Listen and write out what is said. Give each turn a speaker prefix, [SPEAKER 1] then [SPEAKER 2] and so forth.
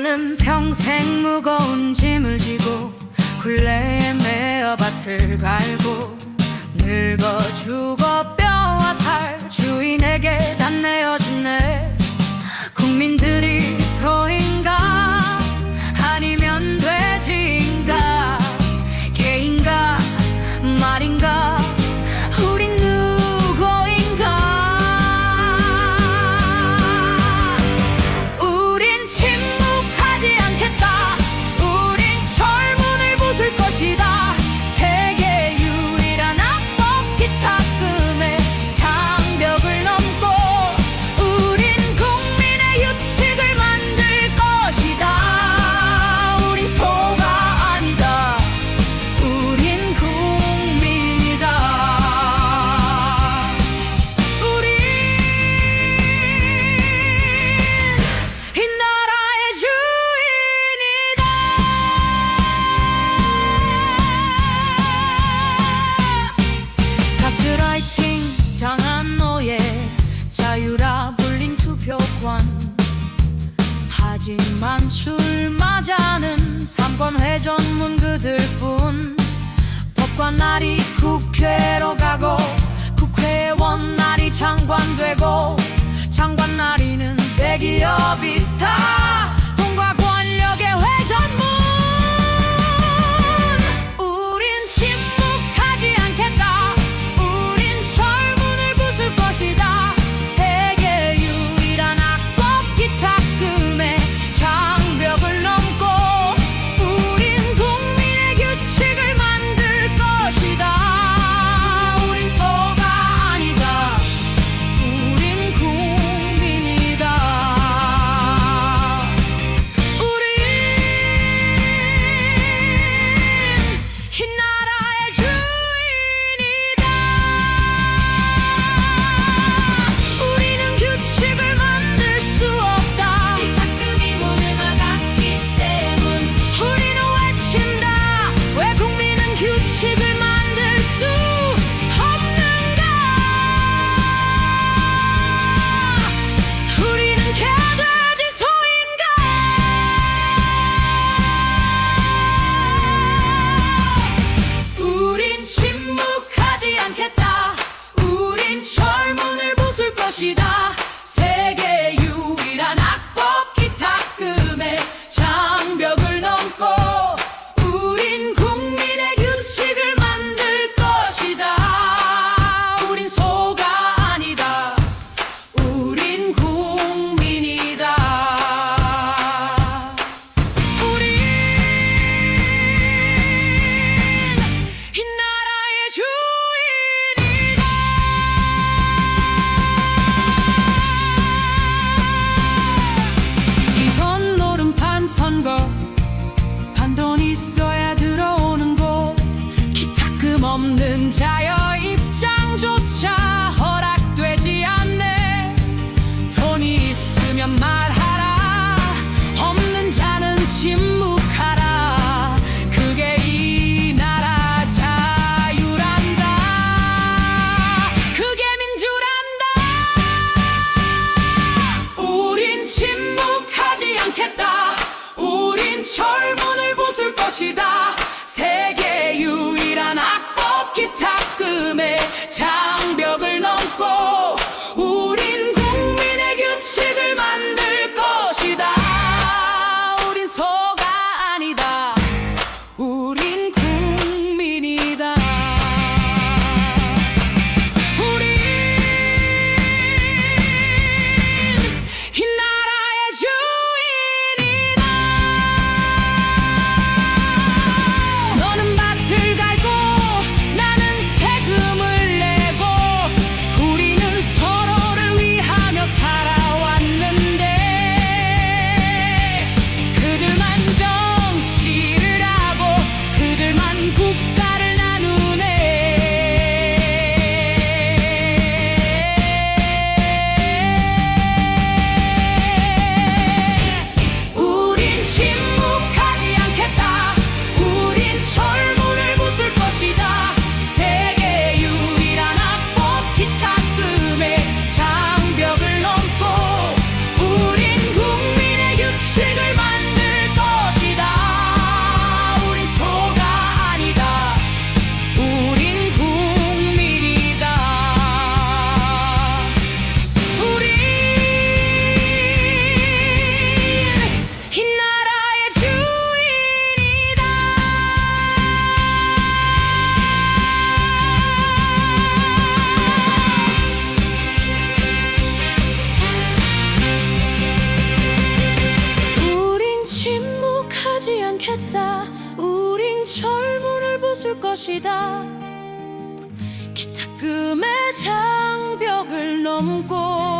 [SPEAKER 1] 너는 평생 무거운 짐을 지고 굴레에 매어 밭을 갈고 늙어 죽어 하지만 출마자는 삼권회 전문 그들뿐. 법관 날이 국회로 가고 국회의원 날이 장관 되고 장관 날이는 대기업이 사 Чи да 것이다. 기타금의 장벽을 넘고